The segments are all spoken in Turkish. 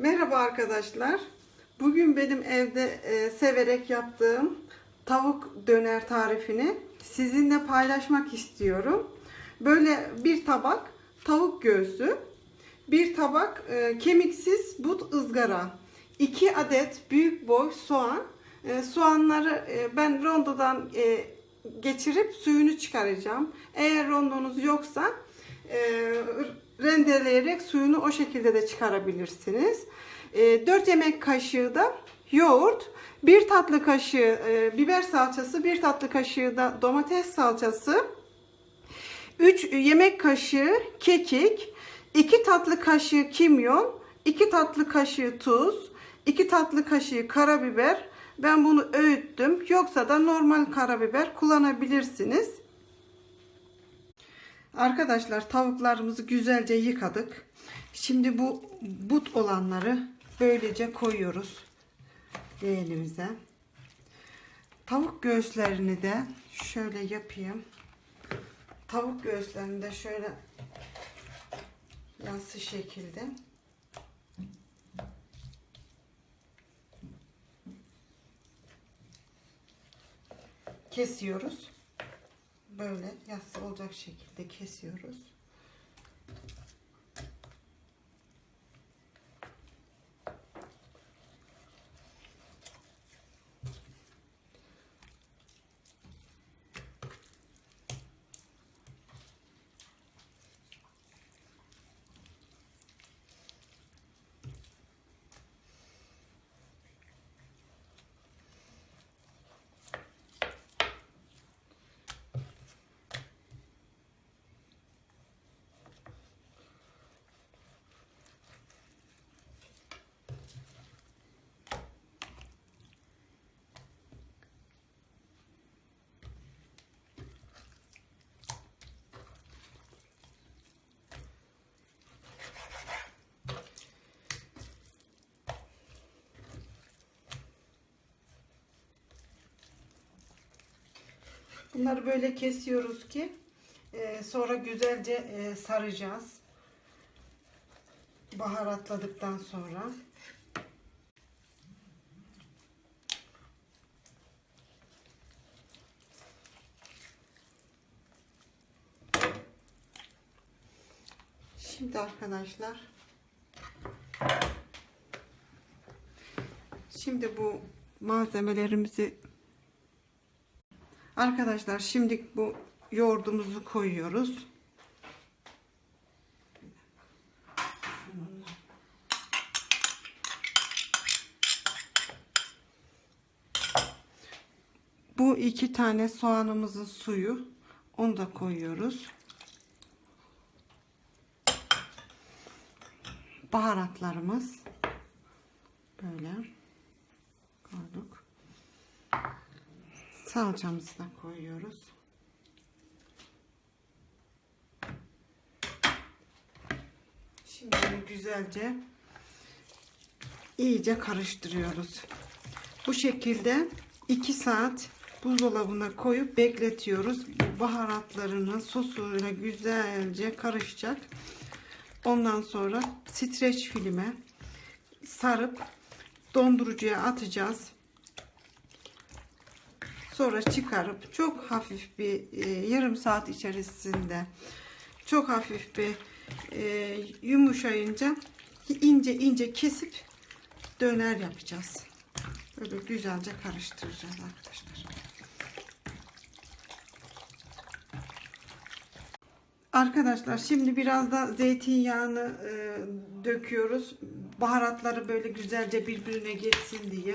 Merhaba arkadaşlar. Bugün benim evde e, severek yaptığım tavuk döner tarifini sizinle paylaşmak istiyorum. Böyle bir tabak tavuk göğsü, bir tabak e, kemiksiz but ızgara, 2 adet büyük boy soğan. E, soğanları e, ben rondodan e, geçirip suyunu çıkaracağım. Eğer rondonuz yoksa e, rendeleyerek suyunu o şekilde de çıkarabilirsiniz. E, 4 yemek kaşığı da yoğurt, 1 tatlı kaşığı e, biber salçası, 1 tatlı kaşığı da domates salçası, 3 yemek kaşığı kekik, 2 tatlı kaşığı kimyon, 2 tatlı kaşığı tuz, 2 tatlı kaşığı karabiber. Ben bunu öğüttüm. Yoksa da normal karabiber kullanabilirsiniz. Arkadaşlar tavuklarımızı güzelce yıkadık. Şimdi bu but olanları böylece koyuyoruz leğenimize. Tavuk göğüslerini de şöyle yapayım. Tavuk göğüslerini de şöyle yassı şekilde kesiyoruz. Böyle yassı olacak şekilde kesiyoruz. Bunları böyle kesiyoruz ki e, sonra güzelce e, saracağız. Baharatladıktan sonra. Şimdi arkadaşlar Şimdi bu malzemelerimizi Arkadaşlar şimdi bu yoğurdumuzu koyuyoruz. Bu iki tane soğanımızın suyu. Onu da koyuyoruz. Baharatlarımız böyle koyduk. Salçamızı da koyuyoruz. Şimdi güzelce iyice karıştırıyoruz. Bu şekilde 2 saat buzdolabına koyup bekletiyoruz. Baharatlarının sosuyla güzelce karışacak. Ondan sonra streç filme sarıp dondurucuya atacağız. Sonra çıkarıp çok hafif bir e, yarım saat içerisinde çok hafif bir e, yumuşayınca ince ince kesip döner yapacağız. Böyle güzelce karıştıracağız arkadaşlar. Arkadaşlar şimdi biraz da zeytinyağını e, döküyoruz. Baharatları böyle güzelce birbirine geçsin diye.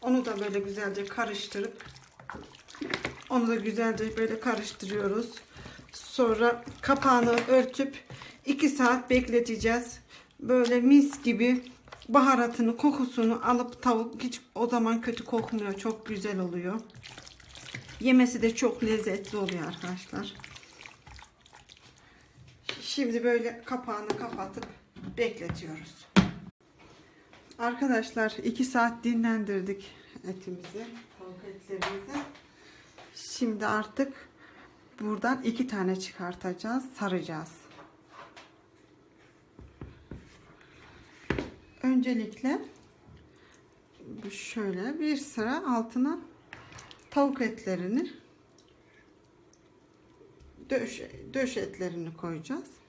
Onu da böyle güzelce karıştırıp onu da güzelce böyle karıştırıyoruz. Sonra kapağını örtüp 2 saat bekleteceğiz. Böyle mis gibi baharatını, kokusunu alıp tavuk hiç o zaman kötü kokmuyor. Çok güzel oluyor. Yemesi de çok lezzetli oluyor arkadaşlar. Şimdi böyle kapağını kapatıp bekletiyoruz. Arkadaşlar 2 saat dinlendirdik etimizi, etlerimizi. Şimdi artık buradan iki tane çıkartacağız, saracağız. Önce öncelikle şöyle bir sıra altına tavuk etlerini döş, döş etlerini koyacağız.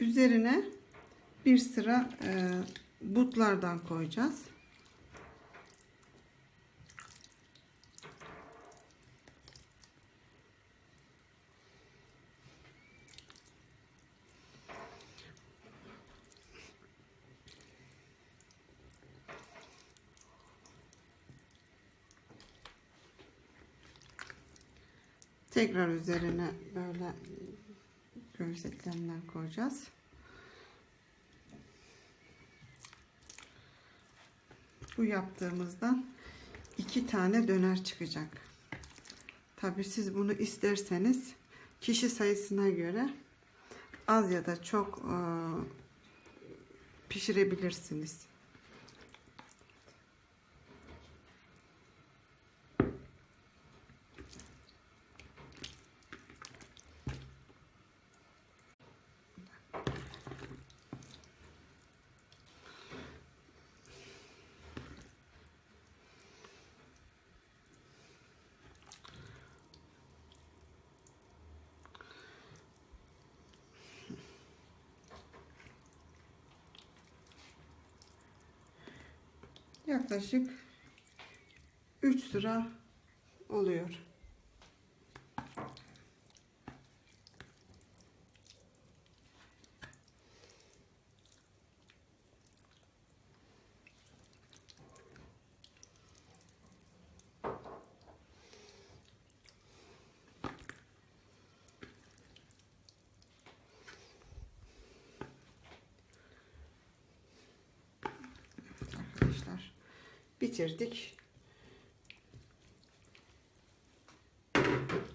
Üzerine bir sıra e, butlardan koyacağız. Tekrar üzerine böyle göğüs etlerinden koyacağız. Bu yaptığımızdan iki tane döner çıkacak. Tabi siz bunu isterseniz kişi sayısına göre az ya da çok e, pişirebilirsiniz. Yaklaşık 3 sıra oluyor. arkadaşlar. Bitirdik.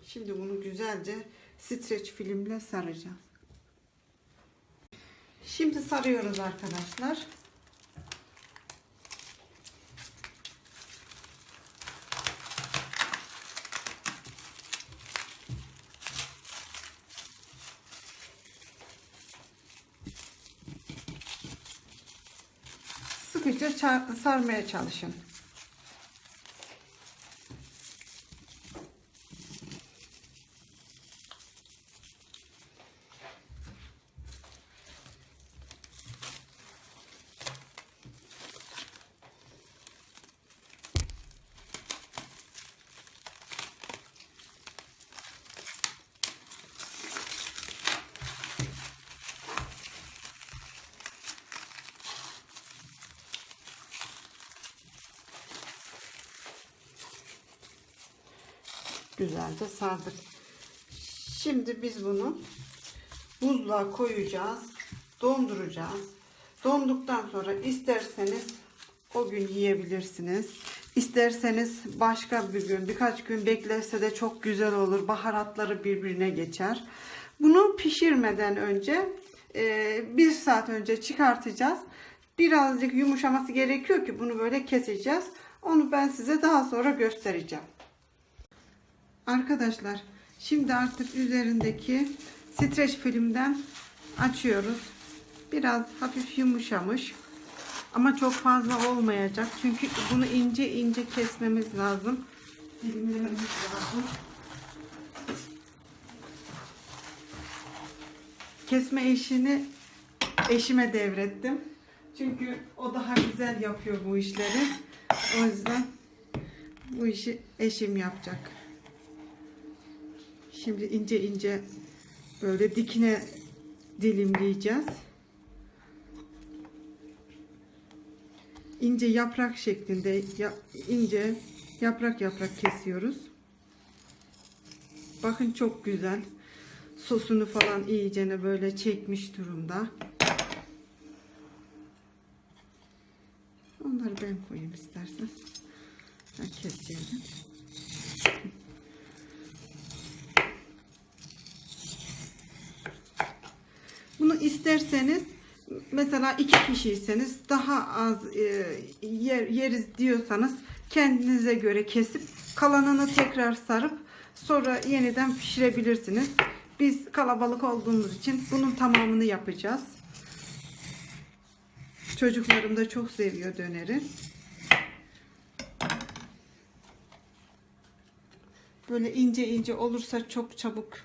Şimdi bunu güzelce streç filmle saracağız. Şimdi sarıyoruz arkadaşlar. Sıkıca sarmaya çalışın. Güzelce sardık. Şimdi biz bunu buzluğa koyacağız. Donduracağız. Donduktan sonra isterseniz o gün yiyebilirsiniz. İsterseniz başka bir gün birkaç gün beklerse de çok güzel olur. Baharatları birbirine geçer. Bunu pişirmeden önce e, bir saat önce çıkartacağız. Birazcık yumuşaması gerekiyor ki bunu böyle keseceğiz. Onu ben size daha sonra göstereceğim. Arkadaşlar şimdi artık üzerindeki streç filmden açıyoruz. Biraz hafif yumuşamış. Ama çok fazla olmayacak. Çünkü bunu ince ince kesmemiz lazım. Dilimlememiz lazım. Kesme işini eşime devrettim. Çünkü o daha güzel yapıyor bu işleri. O yüzden bu işi eşim yapacak. Şimdi ince ince böyle dikine dilimleyeceğiz. İnce yaprak şeklinde ince yaprak yaprak kesiyoruz. Bakın çok güzel. Sosunu falan iyicene böyle çekmiş durumda. Onları ben koyayım istersen. Ben keseceğim. Bunu isterseniz mesela iki kişiyseniz daha az e, yer, yeriz diyorsanız kendinize göre kesip kalanını tekrar sarıp sonra yeniden pişirebilirsiniz. Biz kalabalık olduğumuz için bunun tamamını yapacağız. Çocuklarım da çok seviyor döneri. Böyle ince ince olursa çok çabuk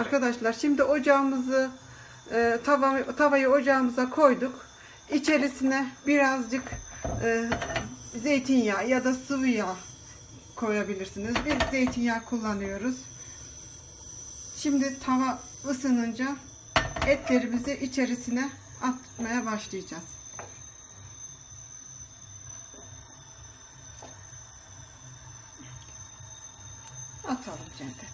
Arkadaşlar şimdi ocağımızı e, tava, tavayı ocağımıza koyduk. İçerisine birazcık e, zeytinyağı ya da sıvı yağ koyabilirsiniz. Biz zeytinyağı kullanıyoruz. Şimdi tava ısınınca etlerimizi içerisine atmaya başlayacağız. Atalım Cennet.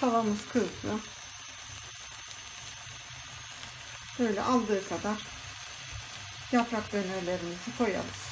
Tavamız kızdı. Böyle aldığı kadar yaprak dönerlerimizi koyalım.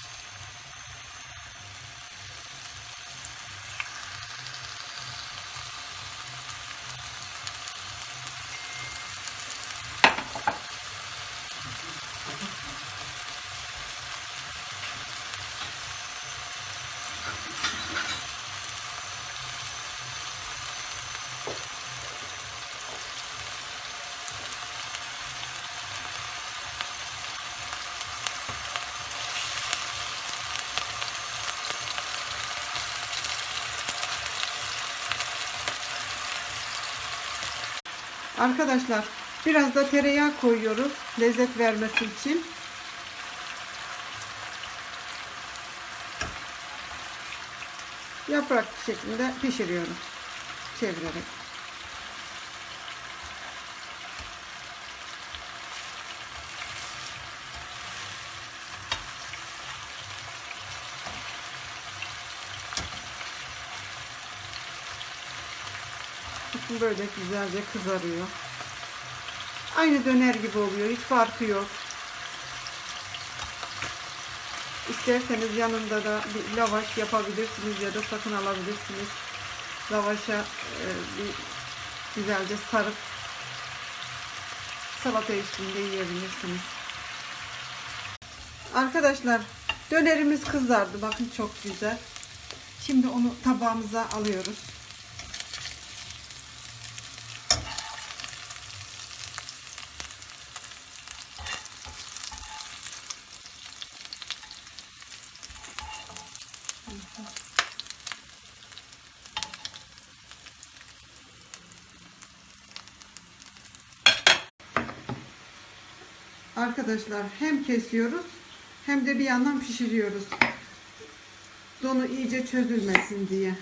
Arkadaşlar biraz da tereyağı koyuyoruz lezzet vermesi için. Yaprak şeklinde pişiriyoruz çevirerek. Böyle güzelce kızarıyor. Aynı döner gibi oluyor. Hiç farkı yok. İsterseniz yanında da bir lavaş yapabilirsiniz ya da sakın alabilirsiniz. Lavaşa e, bir güzelce sarıp salata eşliğinde yiyebilirsiniz. Arkadaşlar dönerimiz kızardı. Bakın çok güzel. Şimdi onu tabağımıza alıyoruz. Arkadaşlar hem kesiyoruz hem de bir yandan pişiriyoruz. Donu iyice çözülmesin diye.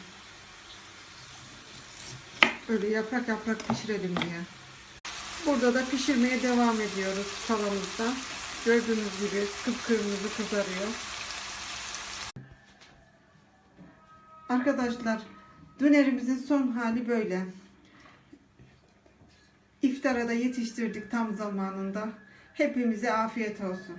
Böyle yaprak yaprak pişirelim diye. Burada da pişirmeye devam ediyoruz tavamızda. Gördüğünüz gibi kıpkırmızı kızarıyor. Arkadaşlar dönerimizin son hali böyle. İftara da yetiştirdik tam zamanında. Hepimize afiyet olsun.